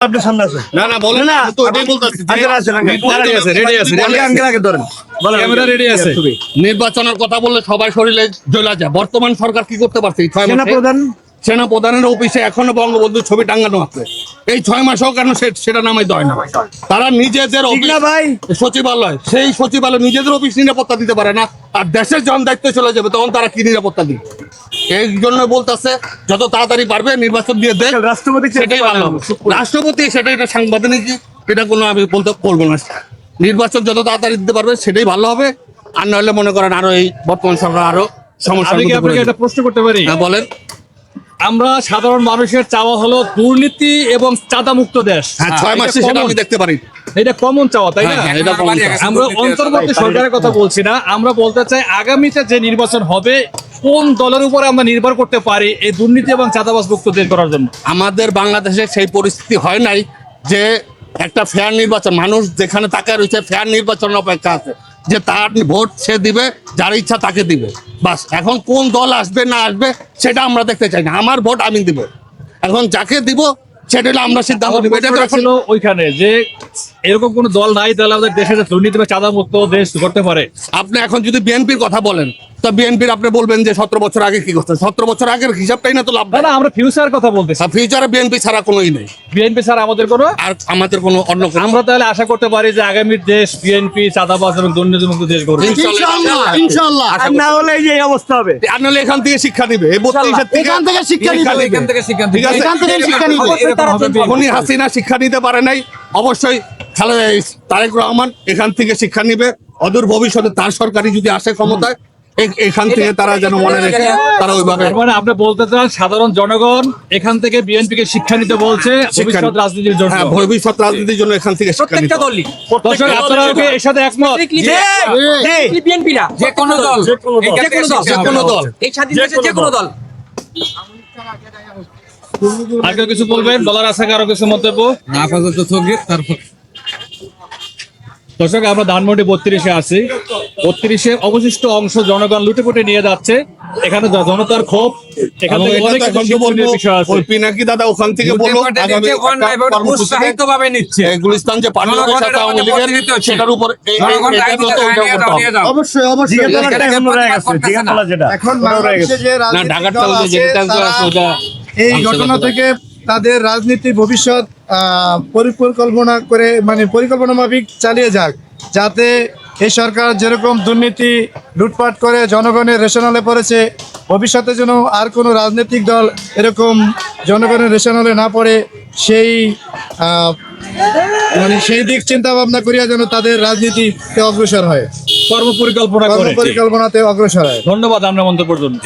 আপনার সামনে আছে না না বলেন না, তো এটাই বলতেছি নির্বাচন- আছে, ready আছে, ready আছে। আঙ্কেল আগে ধরেন। Camera uncle. আছে। নির্বাচনের কথা বললে সবাই শরীরে জ্বলা যায়। বর্তমান সরকার কি করতে পারছে? ছয় সেনা মাসে প্রধান সেনা প্রধানের অফিসে এখনও বঙ্গবন্ধুর ছবি টাঙ্গানো আছে। এই ছয় মাসেও কেন সেটা নামাই দেয় না? তারা নিজেদের ভাই। সচিবালয়। সেই সচিবালয় নিজেদের অফিস নিরাপত্তা দিতে পারে না। আর দেশের জন দায়িত্ব চলে যাবে তখন তারা কি নিরাপত্তা দিবে? এই জন্য বলতেছে যত তাড়াতাড়ি পারবে নির্বাচন দিয়ে দেখ। রাষ্ট্রপতি সেটাই ভালো। রাষ্ট্রপতি সেটা এটা সাংবিধানিক এটা কোনো আমি বলতে বলব না। নির্বাচন যত তাড়াতাড়ি দিতে পারবে সেটাই ভালো হবে। আর নাহলে মনে করেন আরও এই বর্তমান সরকার আরও সমস্যা আপনাকে একটা প্রশ্ন করতে পারি? বলেন। আমরা সাধারণ মানুষের চাওয়া হলো দুর্নীতি এবং চাঁদা মুক্ত দেশ। হ্যাঁ ছয় মাসে সেটা। আমি দেখতে পারি। এটা কমন চাওয়া তাই না? হ্যাঁ, হ্যাঁ, এটা আমরা অন্তর্বর্তী সরকারের কথা বলছি না। আমরা বলতে চাই আগামীতে যে নির্বাচন হবে কোন দলের উপরে আমরা নির্ভর করতে পারি এই দুর্নীতি এবং চাঁদাবাজ মুক্ত দেশ করার জন্য? আমাদের বাংলাদেশে সেই পরিস্থিতি হয় নাই যে একটা ফেয়ার নির্বাচন মানুষ যেখানে তাকে রয়েছে ফেয়ার নির্বাচনের অপেক্ষা আছে। যে তার ভোট সে দিবে যার ইচ্ছা তাকে দিবে। বাস এখন কোন দল আসবে না আসবে সেটা আমরা দেখতে চাই না। আমার ভোট আমি দিব। এখন যাকে দিব সেটা হলো আমরা সিদ্ধান্ত আমার এটা এখন ছিল ওইখানে যে এরকম কোন দল নাই তাহলে আমাদের দেশে দুর্নীতি বা চাঁদা মুক্ত দেশ করতে পারে। আপনি এখন যদি বিএনপির কথা বলেন তো বিএনপির আপনি বলবেন যে সতেরো বছর আগে কি করতেন? সতেরো বছর আগের হিসাবটাই না তো লাভ না না আমরা ফিউচার কথা বলতেছি। ফিউচারে বিএনপি ছাড়া কোনোই নেই। বিএনপি স্যার আমাদের কোনো আর আমাদের কোনো অন্য আমরা তাহলে আশা করতে পারি যে আগামীর দেশ বিএনপি চাঁদাবাজ এবং দুর্নীতিমুক্ত দেশ গড়বে। ইনশাআল্লাহ, ইনশাআল্লাহ আর না হলে এই অবস্থা হবে। আর নাহলে এখান থেকে শিক্ষা নিবে এই বত্রিশের থেকে এখান থেকে শিক্ষা নিবে। এখান থেকে শিক্ষা ঠিক এখান থেকে শিক্ষা নিবে। খুনি হাসিনা শিক্ষা নিতে পারে নাই। অবশ্যই খালেদা তারেক রহমান এখান থেকে শিক্ষা নিবে। অদূর ভবিষ্যতে তার সরকারি যদি আসে ক্ষমতায় এখান থেকে তারা যেন মনে রেখে তারা ওইভাবে মানে আপনি বলতে চান সাধারণ জনগণ এখান থেকে বিএনপি কে শিক্ষা নিতে বলছে ভবিষ্যৎ রাজনীতির জন্য। হ্যাঁ ভবিষ্যৎ রাজনীতির জন্য এখান থেকে শিক্ষা নিতে হবে। দর্শক আপনারা কি এর সাথে একমত। বিএনপি না যে কোনো দল। যে কোনো দল যে কোনো দল। এই স্বাধীন দেশে যে কোনো দল। আর কেউ কিছু বলবেন? বলার আছে কারও কিছু মন্তব্য? আপাতত তারপর দর্শক আমরা ধানমন্ডি বত্রিশে আছি। বত্রিশে অবশিষ্ট অংশ জনগণ লুটেপুটে নিয়ে যাচ্ছে। এখানে জনতার ক্ষোভ পিনাকি দাদা ওখান থেকে গুলিস্তান যে। সেটার উপর। অবশ্যই অবশ্যই এখনও এই ঘটনা থেকে তাদের রাজনীতির ভবিষ্যৎ আহ, পরিকল্পনা করে মানে পরিকল্পনা মাফিক চালিয়ে যাক যাতে এই সরকার যেরকম দুর্নীতি লুটপাট করে জনগণের রেশনালে পড়েছে ভবিষ্যতে যেন আর কোনো রাজনৈতিক দল এরকম জনগণের রেশনালে না পড়ে সেই মানে সেই দিক চিন্তা ভাবনা করিয়া যেন তাদের রাজনীতিতে অগ্রসর হয়। কর্মপরিকল্পনা করে কর্মপরিকল্পনাতে অগ্রসর হয়। ধন্যবাদ আমরা মন্তব্যের জন্য